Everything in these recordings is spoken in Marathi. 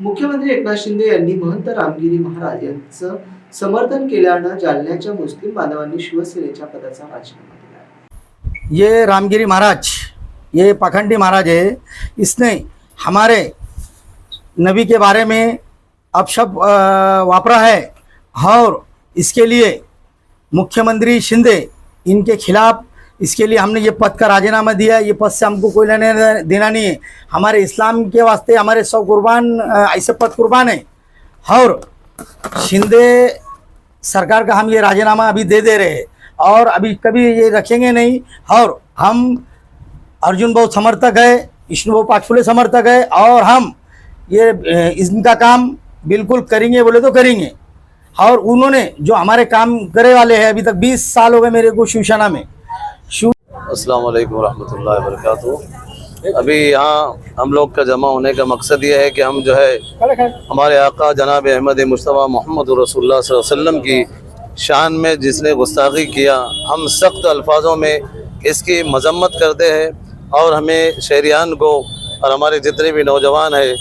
मुख्यमंत्री एकनाथ शिंदे यांनी महंत रामगिरी महाराज यांचं समर्थन केल्यानं जालन्याच्या मुस्लिम बांधवांनी शिवसेनेच्या पदाचा राजीनामा दिला. ये रामगिरी महाराज ये पाखंडी महाराज है इसने हमारे नबी के बारे में अपशब्द वापरा है और इसके लिए मुख्यमंत्री शिंदे इनके खिलाफ اس کے لیے ہم نے یہ پد کا راجی نامہ دیا ہے۔ یہ پد سے ہم کو کوئی لینے دینا نہیں ہے۔ ہمارے اسلام کے واسطے ہمارے سو قربان، ایسے پت قربان ہیں۔ اور شندے سرکار کا ہم یہ راجی نامہ ابھی دے دے رہے ہیں۔ اور ابھی کبھی یہ رکھیں گے نہیں۔ اور ہم ارجن بہت سمرتک ہے وشنو بہو پاکفلے سمرتک ہے اور ہم یہ ان کا کام بالکل کریں گے، بولے تو کریں گے۔ اور انہوں نے جو ہمارے کام کرے والے ہیں، ابھی تک بیس سال ہو گئے میرے کو شیوشنا میں۔ السلام علیکم ورحمۃ اللہ وبرکاتہ۔ ابھی یہاں ہم لوگ کا جمع ہونے کا مقصد یہ ہے کہ ہم جو ہے ہمارے آقا جناب احمد مصطفیٰ محمد رسول اللہ صلی اللہ علیہ وسلم کی شان میں جس نے گستاخی کیا، ہم سخت الفاظوں میں اس کی مذمت کرتے ہیں اور ہمیں شہریان کو اور ہمارے جتنے بھی نوجوان ہیں،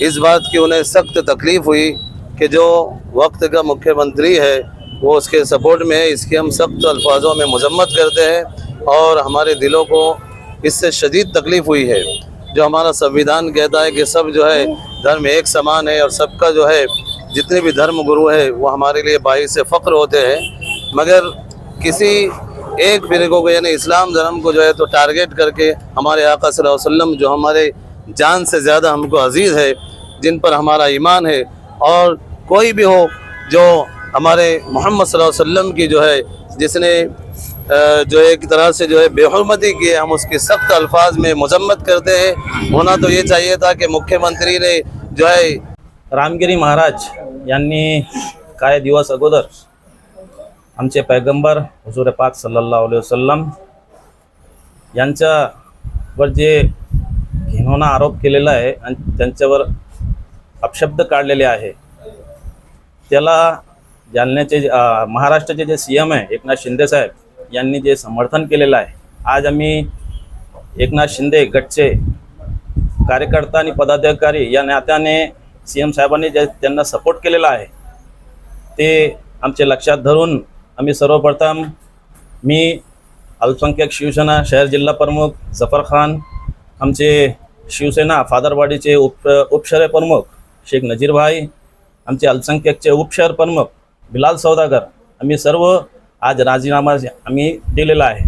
اس بات کی انہیں سخت تکلیف ہوئی کہ جو وقت کا مکھیہ منتری ہے، وہ اس کے سپورٹ میں ہے۔ اس کی ہم سخت الفاظوں میں مذمت کرتے ہیں۔ اور ہمارے دلوں کو اس سے شدید تکلیف ہوئی ہے۔ جو ہمارا سنویدھان کہتا ہے کہ سب جو ہے دھرم ایک سمان ہے اور سب کا جو ہے جتنے بھی دھرم گرو ہے وہ ہمارے لیے باعث فخر ہوتے ہیں۔ مگر کسی ایک فرقوں کو یعنی اسلام دھرم کو جو ہے تو ٹارگیٹ کر کے ہمارے آقا صلی اللہ علیہ وسلم جو ہمارے جان سے زیادہ ہم کو عزیز ہے، جن پر ہمارا ایمان ہے اور کوئی بھی ہو جو ہمارے محمد صلی اللہ علیہ وسلم کی جو ہے جس نے जो एक तरह से जो है बेहरमती की है हम उसकी सख्त अल्फाज में मजम्मत करते हैं। होना तो ये चाहिए था कि मुख्यमंत्री ने जो है रामगिरी महाराज यांनी काय दिवस अगोदर आमचे पैगंबर हुजूर पाक सल्लल्लाहु अलैहि वसल्लम यांच्यावर जे घिनवणा आरोप केलेला आहे आणि त्यांच्यावर अपशब्द काढलेले आहे त्याला जालन्याचे जे- महाराष्ट्राचे जे सी एम आहे एकनाथ शिंदे साहेब यांनी जे समर्थन केलेलं आहे आज आम्ही एकनाथ शिंदे गटचे कार्यकर्ता आणि पदाधिकारी या नात्याने सी एम साहेबांनी जे त्यांना सपोर्ट केलेला आहे ते आमचे लक्षात धरून आम्ही सर्वप्रथम मी अल्पसंख्याक शिवसेना शहर जिल्हा प्रमुख जफर खान आमचे शिवसेना फादरवाडीचे उप उपशहर प्रमुख शेख नजीरभाई आमचे अल्पसंख्याकचे उपशहर प्रमुख बिलाल सौदागर आम्ही सर्व आज राजीनामा आम्ही दिलेला आहे.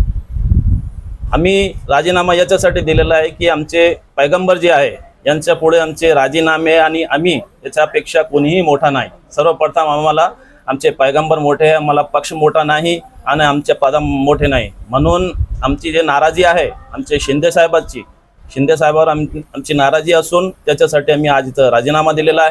आम्ही राजीनामा याच्यासाठी दिलेला आहे की आमचे पैगंबर जे आहे यांच्या पुढे आमचे राजीनामे आणि आम्ही याच्यापेक्षा कोणीही मोठा नाही. सर्वप्रथम आम्हाला आमचे पैगंबर मोठे आहे आम्हाला पक्ष मोठा नाही आणि आमचे पद मोठे नाही. म्हणून आमची जे नाराजी आहे आमचे शिंदेसाहेबाची शिंदेसाहेबावर आम आमची नाराजी असून त्याच्यासाठी आम्ही आज इथं राजीनामा दिलेला आहे.